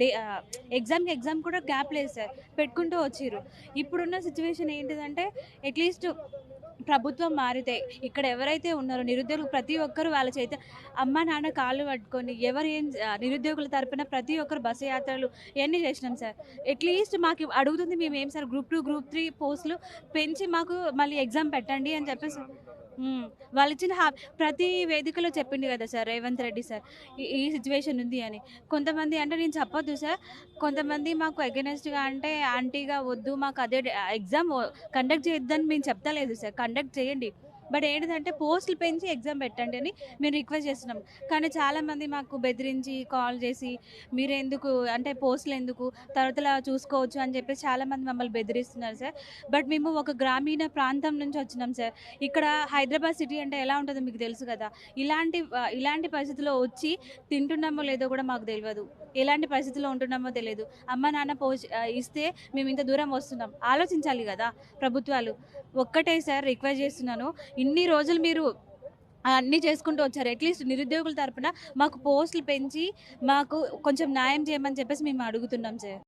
Day ఎగ్జామ్కి exam కూడా gap లేదు సార్. పెట్టుకుంటూ వచ్చిర్రు. ఇప్పుడున్న సిచ్యువేషన్ ఏంటిదంటే అట్లీస్ట్ ప్రభుత్వం మారితే ఇక్కడ ఎవరైతే ఉన్నారో నిరుద్యోగులు ప్రతి ఒక్కరు వాళ్ళ చేత అమ్మ నాన్న కాళ్ళు పట్టుకొని ఎవరు ఏం నిరుద్యోగుల తరపున ప్రతి ఒక్కరు బస్సు యాత్రలు ఇవన్నీ చేసినాం సార్. అట్లీస్ట్ మాకు అడుగుతుంది మేము ఏం sir group two group three పోస్టులు పెంచి మాకు మళ్ళీ ఎగ్జామ్ పెట్టండి అని చెప్పేసి వాళ్ళు ఇచ్చిన హా ప్రతి వేదికలో చెప్పింది కదా సార్ రేవంత్ రెడ్డి సార్ ఈ- ఈ సిచ్యువేషన్ ఉంది అని. కొంతమంది అంటే నేను చెప్పొద్దు సార్ కొంతమంది మాకు అగెనెస్ట్గా అంటే ఆంటీగా వద్దు మాకు అదే ఎగ్జామ్ కండక్ట్ చేయొద్దని మేము చెప్తలేదు సార్. కండక్ట్ చేయండి. బట్ ఏంటంటే పోస్టులు పెంచి ఎగ్జామ్ పెట్టండి అని మేము రిక్వెస్ట్ చేస్తున్నాం. కానీ చాలామంది మాకు బెదిరించి కాల్ చేసి మీరు ఎందుకు అంటే పోస్టులు ఎందుకు తర్వాత చూసుకోవచ్చు అని చెప్పేసి చాలామంది మమ్మల్ని బెదిరిస్తున్నారు సార్. బట్ మేము ఒక గ్రామీణ ప్రాంతం నుంచి వచ్చినాం సార్. ఇక్కడ హైదరాబాద్ సిటీ అంటే ఎలా ఉంటుందో మీకు తెలుసు కదా. ఇలాంటి ఇలాంటి పరిస్థితుల్లో వచ్చి తింటున్నామో లేదో కూడా మాకు తెలియదు. ఎలాంటి పరిస్థితుల్లో ఉంటున్నామో తెలియదు. అమ్మ నాన్న పోష్ ఇస్తే మేము ఇంత దూరం వస్తున్నాం. ఆలోచించాలి కదా ప్రభుత్వాలు. ఒక్కటే సార్ రిక్వెస్ట్ చేస్తున్నాను. ఇన్ని రోజులు మీరు అన్నీ చేసుకుంటూ వచ్చారు. అట్లీస్ట్ నిరుద్యోగుల తరపున మాకు పోస్టులు పెంచి మాకు కొంచెం న్యాయం చేయమని చెప్పేసి మేము అడుగుతున్నాం సార్